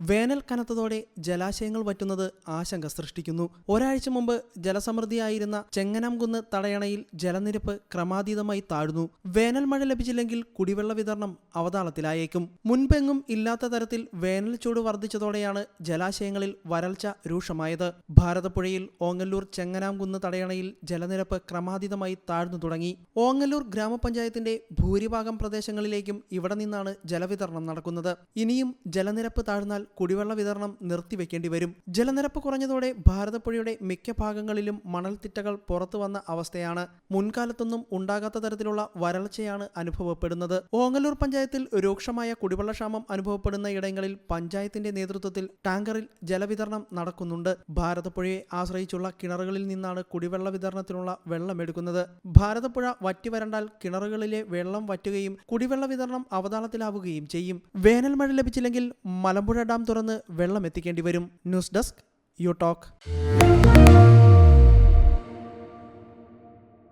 വേനൽ കനത്തതോടെ ജലാശയങ്ങൾ വറ്റുന്നത് ആശങ്ക സൃഷ്ടിക്കുന്നു. ഒരാഴ്ച മുമ്പ് ജലസമൃദ്ധിയായിരുന്ന ചെങ്ങനാംകുന്ന് തടയണയിൽ ജലനിരപ്പ് ക്രമാതീതമായി താഴ്ന്നു. വേനൽ മഴ ലഭിച്ചില്ലെങ്കിൽ കുടിവെള്ള വിതരണം അവതാളത്തിലായേക്കും. മുൻപെങ്ങും ഇല്ലാത്ത തരത്തിൽ വേനൽ ചൂട് വർദ്ധിച്ചതോടെയാണ് ജലാശയങ്ങളിൽ വരൾച്ച രൂക്ഷമായത്. ഭാരതപ്പുഴയിൽ ഓങ്ങല്ലൂർ ചെങ്ങനാംകുന്ന് തടയണയിൽ ജലനിരപ്പ് ക്രമാതീതമായി താഴ്ന്നു തുടങ്ങി. ഓങ്ങല്ലൂർ ഗ്രാമപഞ്ചായത്തിന്റെ ഭൂരിഭാഗം പ്രദേശങ്ങളിലേക്കും ഇവിടെ നിന്നാണ് ജലവിതരണം നടക്കുന്നത്. ഇനിയും ജലനിരപ്പ് താഴ്ന്നാൽ കുടിവെള്ള വിതരണം നിർത്തിവെക്കേണ്ടി വരും. ജലനിരപ്പ് കുറഞ്ഞതോടെ ഭാരതപ്പുഴയുടെ മിക്ക ഭാഗങ്ങളിലും മണൽത്തിട്ടകൾ പുറത്തു വന്ന അവസ്ഥയാണ് മുൻകാലത്തൊന്നും ഉണ്ടാകാത്ത തരത്തിലുള്ള വരൾച്ചയാണ് അനുഭവപ്പെടുന്നത്. ഓങ്ങല്ലൂർ പഞ്ചായത്തിൽ രൂക്ഷമായ കുടിവെള്ളക്ഷാമം അനുഭവപ്പെടുന്ന ഇടങ്ങളിൽ പഞ്ചായത്തിന്റെ നേതൃത്വത്തിൽ ടാങ്കറിൽ ജലവിതരണം നടക്കുന്നുണ്ട്. ഭാരതപ്പുഴയെ ആശ്രയിച്ചുള്ള കിണറുകളിൽ നിന്നാണ് കുടിവെള്ള വിതരണത്തിനുള്ള വെള്ളമെടുക്കുന്നത്. ഭാരതപ്പുഴ വറ്റി വരണ്ടാൽ കിണറുകളിലെ വെള്ളം വറ്റുകയും കുടിവെള്ള വിതരണം അവതാളത്തിലാവുകയും ചെയ്യും. വേനൽ മഴ ലഭിച്ചില്ലെങ്കിൽ മലമ്പുഴ ഡാം തുറന്ന് വെള്ളം എത്തിക്കേണ്ടി വരും. News desk U talk.